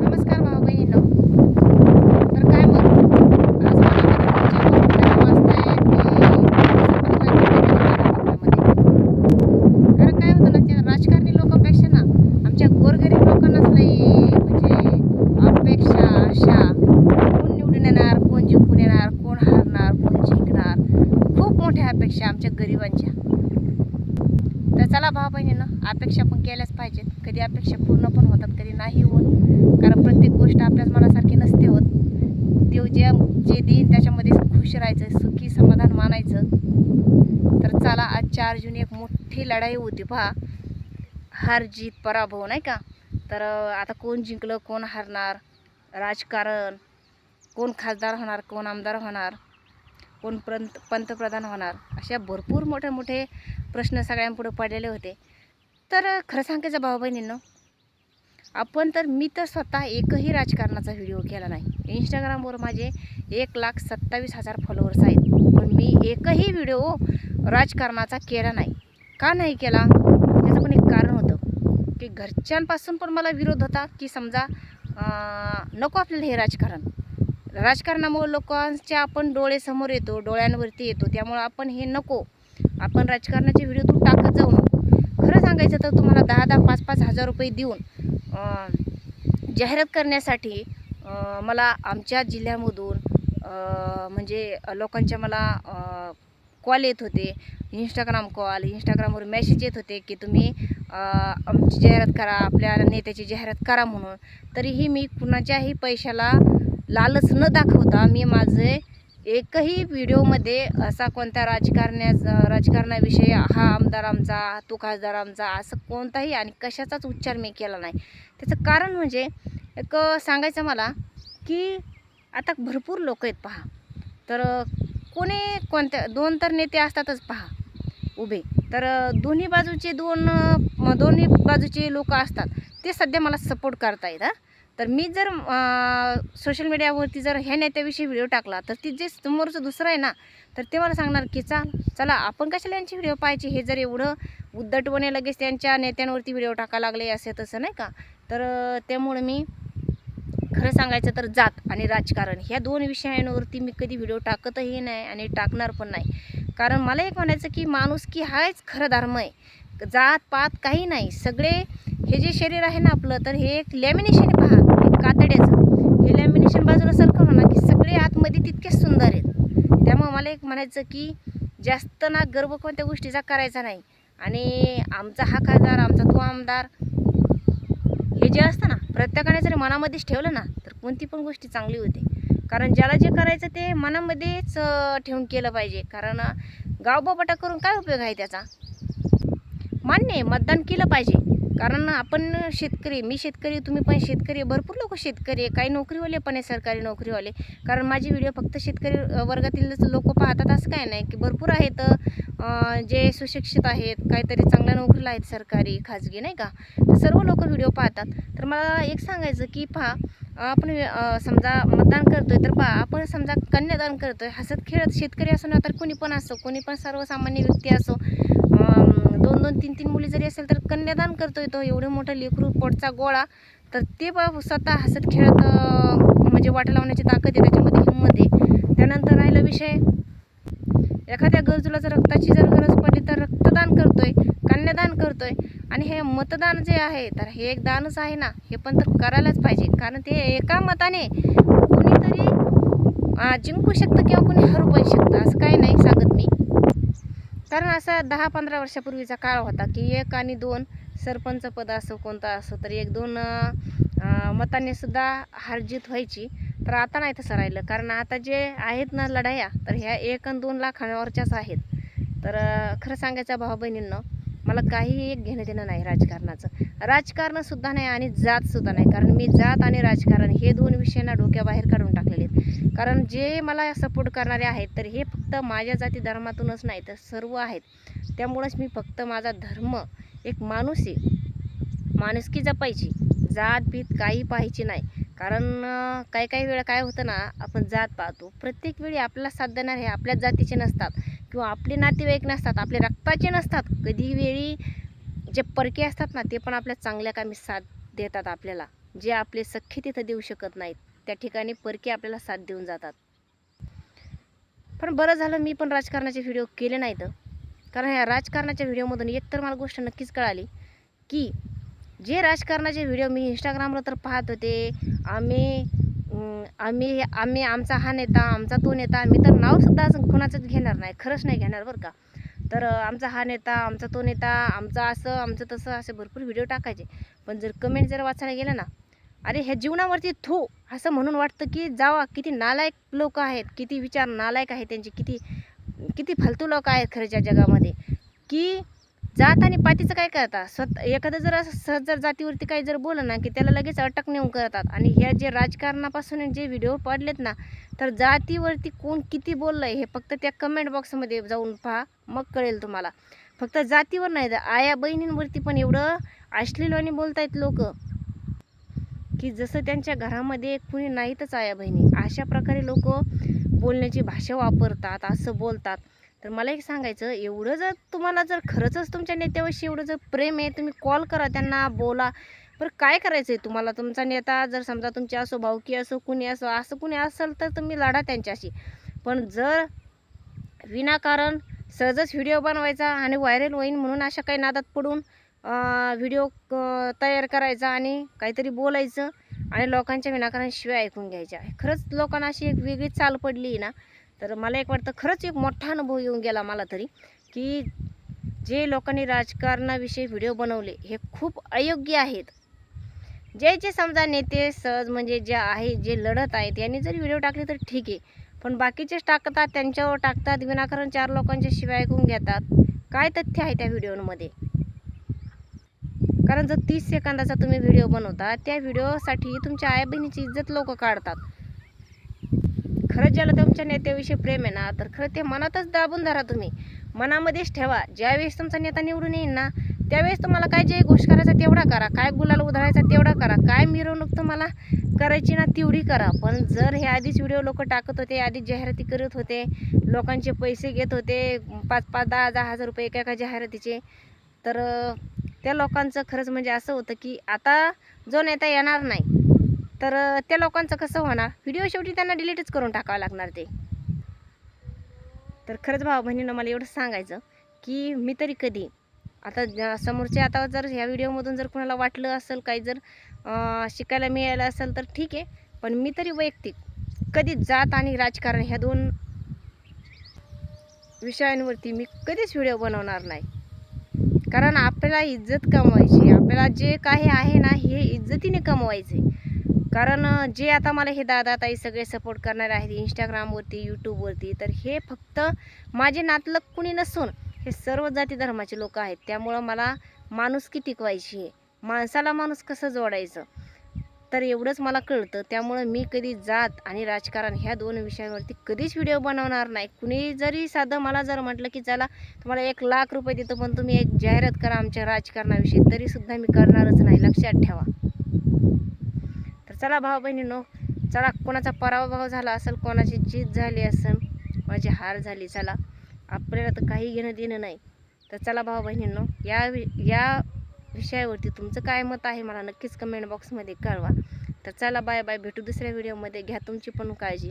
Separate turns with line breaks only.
नमस्कार भाऊ बहिणींनो. तर काय मग? आज कारण काय होतं ना राजकारणी लोकांपेक्षा ना आमच्या गोरगरीब लोकांनाच नाही म्हणजे अपेक्षा आशा कोण निवडून येणार कोण जिंकून येणार कोण हारणार कोण जिंकणार खूप मोठ्या अपेक्षा आमच्या गरिबांच्या. तर चला भाऊ बहिणीनं अपेक्षा पण केल्याच पाहिजेत. कधी अपेक्षा पूर्ण पण होतात कधी नाही होत. आपल्याच मनासारखी नसते होत. देव जे जे देईन त्याच्यामध्ये खुश राहायचं सुखी समाधान मानायचं. तर चला आज चार जून एक मोठी लढाई होती पहा. हार जीत पराभव नाही का? तर आता कोण जिंकलं कोण हारणार? राजकारण. कोण खासदार होणार कोण आमदार होणार? कोण पंत पंतप्रधान होणार? अशा भरपूर मोठे मोठे प्रश्न सगळ्यांपुढे पडलेले होते. तर खरं सांगायचं भाऊ बहिणींनो आपण तर मी तर स्वतः एकही राजकारणाचा व्हिडिओ केला नाही. इंस्टाग्रामवर माझे एक लाख सत्तावीस हजार फॉलोअर्स आहेत. पण मी एकही व्हिडिओ राजकारणाचा केला नाही. का नाही केला? त्याचं पण एक कारण होतं की घरच्यांपासून पण मला विरोध होता की समजा नको आपल्याला हे राजकारण. राजकारणामुळे लोकांच्या आपण डोळेसमोर येतो डोळ्यांवरती येतो. त्यामुळं आपण हे नको. आपण राजकारणाचे व्हिडिओ तू टाकत जाऊ नको. खरं सांगायचं तर तुम्हाला दहा दहा पाच पाच हजार रुपये देऊन जाहिरात करण्यासाठी मला आमच्या जिल्ह्यामधून म्हणजे लोकांच्या मला कॉल येत होते. इंस्टाग्राम कॉल इंस्टाग्रामवर मेसेज येत होते की तुम्ही आमची जाहिरात करा आपल्या नेत्याची जाहिरात करा म्हणून. तरीही मी कुणाच्याही पैशाला लालच न दाखवता मी माझे एकही व्हिडिओमध्ये असा कोणत्या राजकारण्याचा राजकारणाविषयी हा आमदार आमचा तो खासदार आमचा असं कोणताही आणि कशाचाच उच्चार मी केला नाही. त्याचं कारण म्हणजे एक सांगायचं मला की आता भरपूर लोक आहेत पहा. तर कोणी कोणत्या दोन तर नेते असतातच पहा उभे. तर दोन्ही बाजूचे दोन म- दोन्ही बाजूचे लोक असतात ते सध्या मला सपोर्ट करतायत हां. तर मी जर सोशल मीडियावरती जर ह्या नेत्याविषयी व्हिडिओ टाकला तर ती जे समोरचं दुसरं आहे ना तर ते मला सांगणार की चाल चला आपण कशाला यांची व्हिडिओ पाहायची? हे जर एवढं उद्धटपणे लगेच त्यांच्या नेत्यांवरती व्हिडिओ टाका लागले असे तसं नाही का? तर त्यामुळे मी खरं सांगायचं तर जात आणि राजकारण ह्या दोन विषयांवरती मी कधी व्हिडिओ टाकतही नाही आणि टाकणार पण नाही. कारण मला एक म्हणायचं की माणूस की हाच खरं धर्म आहे. जात पात काही नाही. सगळे हे जे शरीर आहे ना आपलं तर हे एक लॅमिनेशन पहा एक कातड्याचं हे लॅमिनेशन बाजूला सरकवलं ना की सगळे आतमध्ये तितकेच सुंदर आहेत त्यामुळे करायचं की जास्त ना गर्व कोणत्या गोष्टीचा करायचा नाही. आणि आमचा हा खासदार आमचा तो आमदार हे जे असतं ना प्रत्येकाने जर मनामध्येच ठेवलं ना तर कोणती पण गोष्टी चांगली होते. कारण ज्याला जे करायचं ते मनामध्येच ठेवून केलं पाहिजे. कारण अं, करून काय उपयोग आहे त्याचा? मान्य आहे मतदान केलं पाहिजे. कारण आपण शेतकरी मी शेतकरी तुम्ही पण शेतकरी भरपूर लोक शेतकरी आहे. काही नोकरीवाले पण आहे सरकारी नोकरीवाले. कारण माझे व्हिडिओ फक्त शेतकरी वर्गातीलच लोक पाहतात असं काय नाही की भरपूर आहेत जे सुशिक्षित आहेत काहीतरी चांगल्या नोकरीला आहेत सरकारी खाजगी नाही का? सर्व लोक व्हिडिओ पाहतात. तर मला एक सांगायचं की पहा आपण समजा मतदान करतोय तर बा आपण समजा कन्यादान करतोय हसत खेळत शेतकरी असो ना तर कोणी पण असो कोणी पण सर्वसामान्य व्यक्ती असो दोन दोन तीन तीन मुली जरी असेल तर कन्यादान करतोय तो एवढं मोठं लेकरू पोटचा गोळा तर ते बा स्वतः हसत खेळत म्हणजे वाटा लावण्याची ताकद आहे त्याच्यामध्ये हिंमत आहे. त्यानंतर राहिला विषय. एखाद्या गरजूला जर रक्ताची जर गरज पडली तर रक्तदान करतोय. कन्यादान करतोय. आणि हे मतदान जे आहे तर हे एक दानच आहे ना हे पण तर करायलाच पाहिजे. कारण ते एका मताने कोणीतरी जिंकू शकतं किंवा कोणी हरू पण शकतं असं काही नाही सांगत मी. कारण असा दहा पंधरा वर्षापूर्वीचा काळ होता की एक आणि दोन सरपंच पद असो कोणता असो तर एक दोन मताने सुद्धा हारजीत व्हायची. तर आता नाही तसं राहिलं. कारण आता जे आहेत ना लढाया तर ह्या एक आणि दोन लाखांवरच्याच आहेत. तर खरं सांगायचं भाऊ बहिणींना मला काहीही एक घेणं देणं नाही राजकारणाचं. राजकारणसुद्धा नाही आणि जातसुद्धा नाही. कारण मी जात आणि राजकारण हे दोन विषयांना डोक्याबाहेर काढून टाकलेले आहेत. कारण जे मला सपोर्ट करणारे आहेत तर हे फक्त माझ्या जाती धर्मातूनच नाही तर सर्व आहेत. त्यामुळंच मी फक्त माझा धर्म एक माणूस आहे माणुसकी जपायची. जात भीत काही पाहायची नाही. कारण काही काही वेळा काय होतं ना आपण जात पाहतो. प्रत्येक वेळी आपल्याला साथ देणार हे आपल्याच जातीचे नसतात. किंवा आपले नातेवाईक नसतात आपले रक्ताचे नसतात कधी वेळी जे परके असतात ना ते पण आपल्या चांगल्या कामी साथ देतात आपल्याला. जे आपले सख्खे तिथं देऊ शकत नाहीत त्या ठिकाणी परके आपल्याला साथ देऊन जातात. पण बरं झालं मी पण राजकारणाचे व्हिडिओ केले नाहीत. कारण ह्या राजकारणाच्या व्हिडिओमधून एक तर मला गोष्ट नक्कीच कळाली की जे राजकारणाचे व्हिडिओ मी इंस्टाग्रामवर तर पाहत होते आम्ही आम्ही आम्ही आमचा हा नेता आमचा तो नेता मी तर नावसुद्धा असं कोणाचंच घेणार नाही खरंच नाही घेणार बरं का. तर आमचा हा नेता आमचा तो नेता आमचा असं आमचं तसं असे भरपूर व्हिडिओ टाकायचे. पण जर कमेंट जर वाचायला गेलं ना अरे ह्या जीवनावरती थो असं म्हणून वाटतं की जावा किती नालायक लोक आहेत किती विचार नालायक आहेत त्यांचे किती किती फालतू लोक आहेत खरंच्या जगामध्ये. की जात आणि पातीचं काय करतात स्वतः एखादं जर असं सहज जर जातीवरती काही जर बोललं ना की त्याला लगेच अटक नेऊन करतात. आणि ह्या जे राजकारणापासून जे व्हिडिओ पडलेत ना तर जातीवरती कोण किती बोललं आहे हे फक्त त्या कमेंट बॉक्समध्ये जाऊन पहा मग कळेल तुम्हाला. फक्त जातीवर नाही तर आया बहिणींवरती पण एवढं अश्लीलवाणी बोलतायत लोक की जसं त्यांच्या घरामध्ये कुणी नाहीतच आया बहिणी. अशा प्रकारे लोक बोलण्याची भाषा वापरतात असं बोलतात. तर मला एक सांगायचं एवढं जर तुम्हाला जर खरंचच तुमच्या नेत्याविषयी एवढं जर प्रेम आहे तुम्ही कॉल करा त्यांना बोला. बरं काय करायचं आहे तुम्हाला? तुमचा नेता जर समजा तुमचे असो भाऊकी असो कुणी असो असं कुणी असेल तर तुम्ही लढा त्यांच्याशी. पण जर विनाकारण सहजच व्हिडिओ बनवायचा आणि व्हायरल होईन म्हणून अशा काही नादात पडून व्हिडिओ तयार करायचा आणि काहीतरी बोलायचं आणि लोकांच्या विनाकारण शिवाय ऐकून घ्यायच्या. खरंच लोकांना अशी एक वेगळी चाल पडली ना. तर मला एक वाटतं खरंच एक मोठा अनुभव येऊन गेला मला तरी की जे लोकांनी राजकारणाविषयी व्हिडिओ बनवले हे खूप अयोग्य आहेत. जे जे समजा नेते सहज म्हणजे जे आहे जे लढत आहेत यांनी जरी व्हिडिओ टाकले तर ठीक आहे पण बाकीचेच टाकतात त्यांच्यावर टाकतात विनाकारण चार लोकांच्या शिवाय ऐकून घेतात. काय तथ्य आहे त्या व्हिडिओमध्ये? कारण जर तीस सेकंदाचा तुम्ही व्हिडिओ बनवता त्या व्हिडिओसाठी तुमच्या आई बहिणीची इज्जत लोक काढतात. खरंच ज्याला तुमच्या नेत्याविषयी प्रेम आहे ना तर खरं ते मनातच दाबून धरा तुम्ही. मनामध्येच ठेवा. ज्यावेळेस तुमचा नेता निवडून येईल ना त्यावेळेस तुम्हाला काय जे गोष्ट करायचा तेवढा करा. काय गुलाल उधळायचा तेवढा करा. काय मिरवणूक तुम्हाला करायची ना तेवढी करा. पण जर हे आधीच व्हिडिओ लोक टाकत होते आधीच जाहिराती करत होते लोकांचे पैसे घेत होते पाच पाच दहा दहा हजार रुपये एका एका जाहिरातीचे तर त्या लोकांचं खरंच म्हणजे असं होतं की आता जो नेता येणार नाही तर त्या लोकांचं कसं होणार? व्हिडिओ शेवटी त्यांना डिलीटच करून टाकावं लागणार ते. तर खरंच भाऊ बहिणीनं मला एवढं सांगायचं की मी तरी कधी आता समोरचे आता जर ह्या व्हिडिओमधून जर कुणाला वाटलं असेल काही जर शिकायला मिळालं असेल तर ठीक आहे पण मी तरी वैयक्तिक कधी जात आणि राजकारण ह्या दोन विषयांवरती मी कधीच व्हिडिओ बनवणार नाही. कारण आपल्याला इज्जत कमवायची आपल्याला जे काही आहे ना हे इज्जतीने कमवायचे कारण जे आता मला हे दादा ताई सगळे सपोर्ट करणारे आहेत इंस्टाग्रामवरती यूट्यूबवरती तर हे फक्त माझे नातलग कुणी नसून हे सर्व जाती धर्माचे लोक आहेत. त्यामुळं मला माणुसकी टिकवायची आहे? माणसाला माणूस कसं जोडायचं? तर एवढंच मला कळतं. त्यामुळं मी कधी जात आणि राजकारण ह्या दोन विषयांवरती कधीच व्हिडिओ बनवणार नाही. कुणी जरी साधं मला जर म्हटलं की चला तुम्हाला एक लाख रुपये देतो पण तुम्ही एक जाहिरात करा आमच्या राजकारणाविषयी तरीसुद्धा मी करणारच नाही. लक्षात ठेवा. चला भाऊ बहिणीनो चला कोणाचा पराभव झाला असेल कोणाची जीत झाली असेल कोणाची हार झाली चला. आपल्याला तर काही घेणं देणं नाही. तर चला भाऊ बहिणींनो या वि- या विषयावरती तुमचं काय मत आहे मला नक्कीच कमेंट बॉक्समध्ये कळवा. तर चला बाय बाय भेटू दुसऱ्या व्हिडिओमध्ये घ्या तुमची पण काळजी.